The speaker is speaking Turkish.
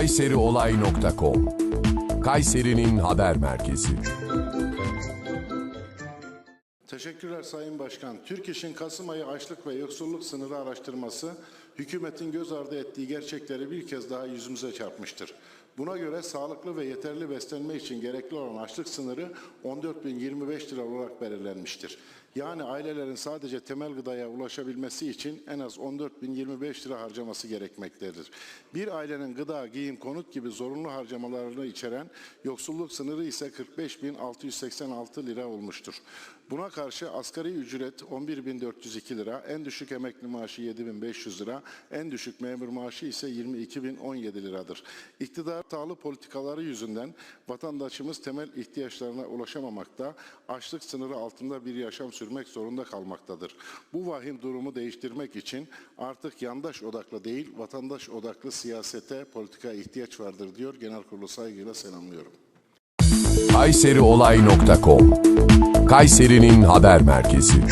kayseriolay.com Kayseri'nin haber merkezi. Teşekkürler Sayın Başkan. Türk İş'in Kasım ayı açlık ve yoksulluk sınırı araştırması hükümetin göz ardı ettiği gerçekleri bir kez daha yüzümüze çarpmıştır. Buna göre sağlıklı ve yeterli beslenme için gerekli olan açlık sınırı 14.025 lira olarak belirlenmiştir. Yani ailelerin sadece temel gıdaya ulaşabilmesi için en az 14.025 lira harcaması gerekmektedir. Bir ailenin gıda, giyim, konut gibi zorunlu harcamalarını içeren yoksulluk sınırı ise 45.686 lira olmuştur. Buna karşı asgari ücret 11.402 lira, en düşük emekli maaşı 7.500 lira, en düşük memur maaşı ise 22.017 liradır. İktidar sağlı politikaları yüzünden vatandaşımız temel ihtiyaçlarına ulaşamamakta, açlık sınırı altında bir yaşam sürmek zorunda kalmaktadır. Bu vahim durumu değiştirmek için artık yandaş odaklı değil, vatandaş odaklı siyasete, politika ihtiyaç vardır diyor. Genel Kurulu saygıyla selamlıyorum. kayseriolay.com Kayseri'nin haber merkezi.